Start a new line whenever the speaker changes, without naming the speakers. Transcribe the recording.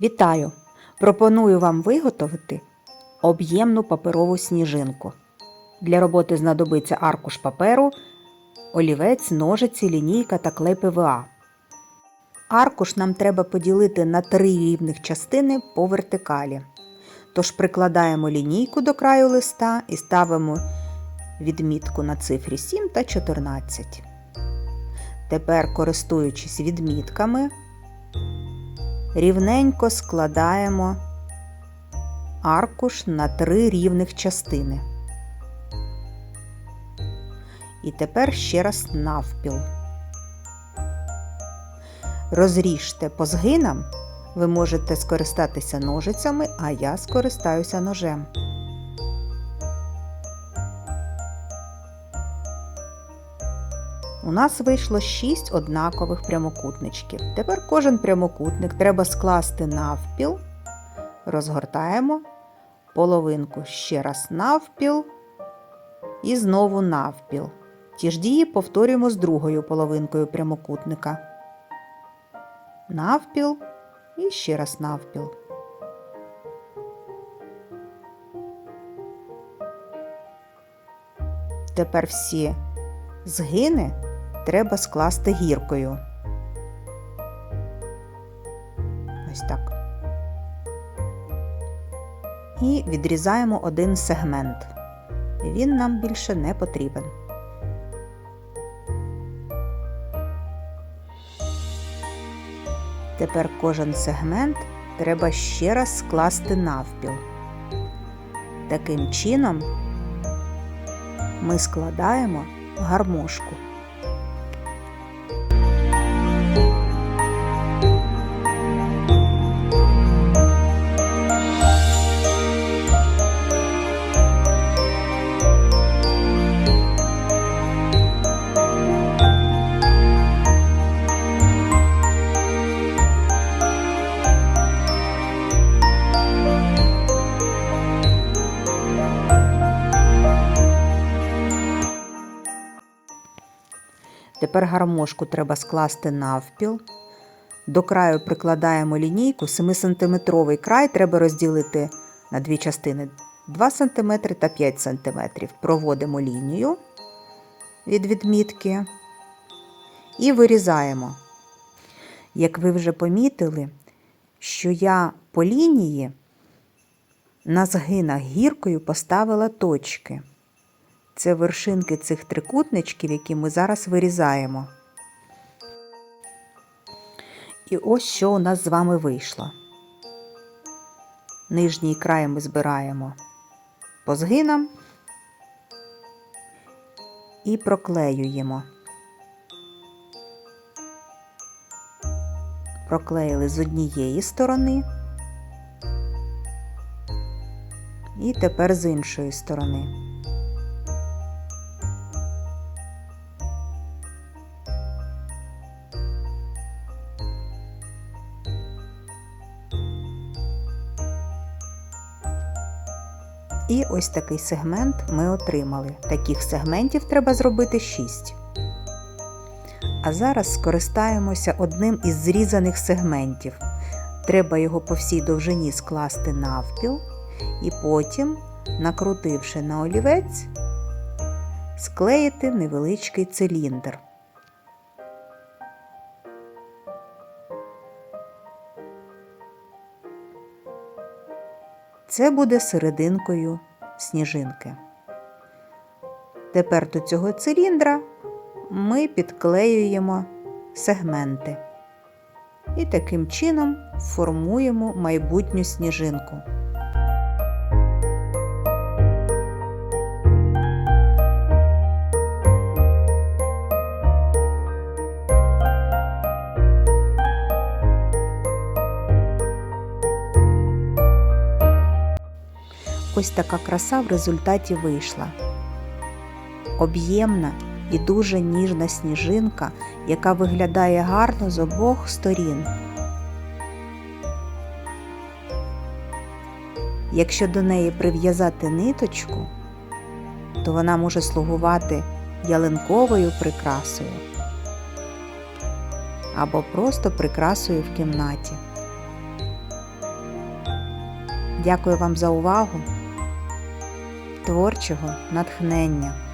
Вітаю! Пропоную вам виготовити об'ємну паперову сніжинку. Для роботи знадобиться аркуш паперу, олівець, ножиці, лінійка та клей ПВА. Аркуш нам треба поділити на три рівних частини по вертикалі. Тож прикладаємо лінійку до краю листа і ставимо відмітку на цифрі 7 та 14. Тепер, користуючись відмітками, рівненько складаємо аркуш на три рівних частини. І тепер ще раз навпіл. Розріжте по згинам, ви можете скористатися ножицями, а я скористаюся ножем. У нас вийшло 6 однакових прямокутничків. Тепер кожен прямокутник треба скласти навпіл, розгортаємо половинку ще раз навпіл і знову навпіл. Ті ж дії повторюємо з другою половинкою прямокутника. Навпіл і ще раз навпіл. Тепер всі згини треба скласти гіркою. Ось так. І відрізаємо один сегмент. Він нам більше не потрібен. Тепер кожен сегмент треба ще раз скласти навпіл. Таким чином ми складаємо гармошку. Тепер гармошку треба скласти навпіл. До краю прикладаємо лінійку, 7-сантиметровий край треба розділити на дві частини 2 см та 5 см. Проводимо лінію від відмітки і вирізаємо. Як ви вже помітили, що я по лінії на згинах гіркою поставила точки. Це вершинки цих трикутничків, які ми зараз вирізаємо. І ось що у нас з вами вийшло. Нижній край ми збираємо по згинам і проклеюємо. Проклеїли з однієї сторони і тепер з іншої сторони. І ось такий сегмент ми отримали. Таких сегментів треба зробити 6. А зараз скористаємося одним із зрізаних сегментів. Треба його по всій довжині скласти навпіл і потім, накрутивши на олівець, склеїти невеличкий циліндр. Це буде серединкою сніжинки. Тепер до цього циліндра ми підклеюємо сегменти і таким чином формуємо майбутню сніжинку. Ось така краса в результаті вийшла. Об'ємна і дуже ніжна сніжинка, яка виглядає гарно з обох сторін. Якщо до неї прив'язати ниточку, то вона може слугувати ялинковою прикрасою або просто прикрасою в кімнаті. Дякую вам за увагу, творчого натхнення.